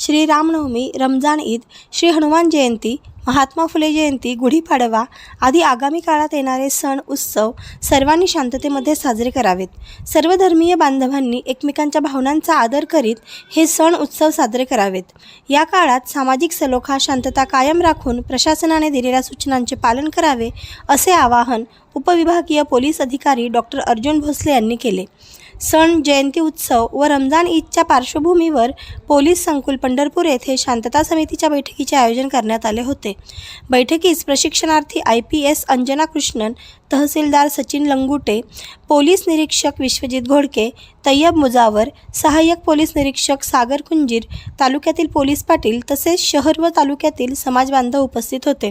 श्री रामनवमी रमजान ईद श्री हनुमान जयंती महात्मा फुले जयंती गुढीपाडवा आदी आगामी काळात येणारे सण उत्सव सर्वांनी शांततेमध्ये साजरे करावेत. सर्व धर्मीय बांधवांनी एकमेकांच्या भावनांचा आदर करीत हे सण उत्सव साजरे करावेत. या काळात सामाजिक सलोखा शांतता कायम राखून प्रशासनाने दिलेल्या सूचनांचे पालन करावे असे आवाहन उपविभागीय पोलीस अधिकारी डॉक्टर अर्जुन भोसले यांनी केले. सण जयंती उत्सव व रमजान ईदच्या पार्श्वभूमीवर पोलीस संकुल पंढरपूर येथे शांतता समितीच्या बैठकीचे आयोजन करण्यात आले होते. बैठकीस प्रशिक्षणार्थी I P S Anjana Krishnan tehsildar Sachin Langute police निरीक्षक विश्वजित घोडके तय्यब मुजावर सहाय्यक पोलीस निरीक्षक सागर कुंजीर तालुक्यातील पोलीस पाटील तसेच शहर व तालुक्यातील समाज बांधव उपस्थित होते.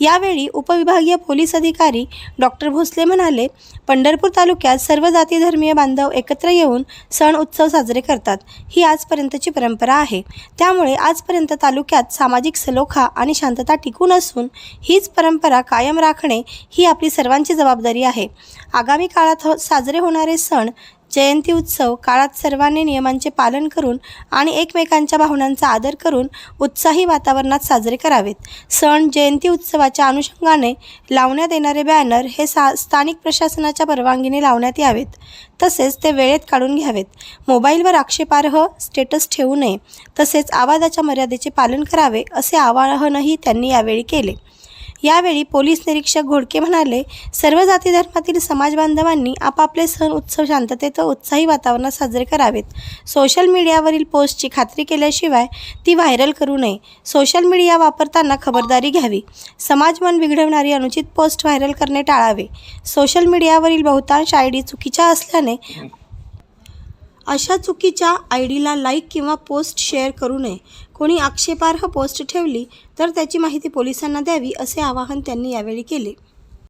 यावेळी उपविभागीय पोलीस अधिकारी डॉक्टर भोसले म्हणाले पंढरपूर तालुक्यात सर्व जाती धर्मीय बांधव एकत्र येऊन सण उत्सव साजरे करतात. ही आजपर्यंतची परंपरा आहे. त्यामुळे आजपर्यंत तालुक्यात सामाजिक सलोखा आणि शांतता टिकून असून हीच परंपरा कायम राखणे ही आपली सर्वांची जबाबदारी आहे. आगामी काळात हो साजरे होणारे सण जयंती उत्सव काळात सर्वांनी नियमांचे पालन करून आणि एकमेकांच्या भावनांचा आदर करून उत्साही वातावरणात साजरे करावेत. सण जयंती उत्सवाच्या अनुषंगाने लावण्यात येणारे बॅनर हे सा स्थानिक प्रशासनाच्या परवानगीने लावण्यात यावेत. तसेच ते वेळेत काढून घ्यावेत. मोबाईलवर आक्षेपार्ह स्टेटस ठेवू नये. तसेच आवाजाच्या मर्यादेचे पालन करावे असे आवाहनही त्यांनी यावेळी केले. यावेळी पोलीस निरीक्षक घोडके म्हणाले सर्व जाती धर्मातील समाज बांधवांनी आपापले सण उत्सव शांततेत व उत्साही वातावरणात साजरे करावेत. सोशल मीडियावरील पोस्टची खात्री केल्याशिवाय ती व्हायरल करू नये. सोशल मीडिया वापरताना खबरदारी घ्यावी. समाज मन बिघडवणारी अनुचित पोस्ट व्हायरल करणे टाळावे. सोशल मीडियावरील बहुतांश आय डी चुकीच्या असल्याने अशा चुकीच्या आय डीला लाईक किंवा पोस्ट शेअर करू नये. कोणी आक्षेपार्ह पोस्ट ठेवली तर त्याची माहिती पोलिसांना द्यावी असे आवाहन त्यांनी यावेळी केले.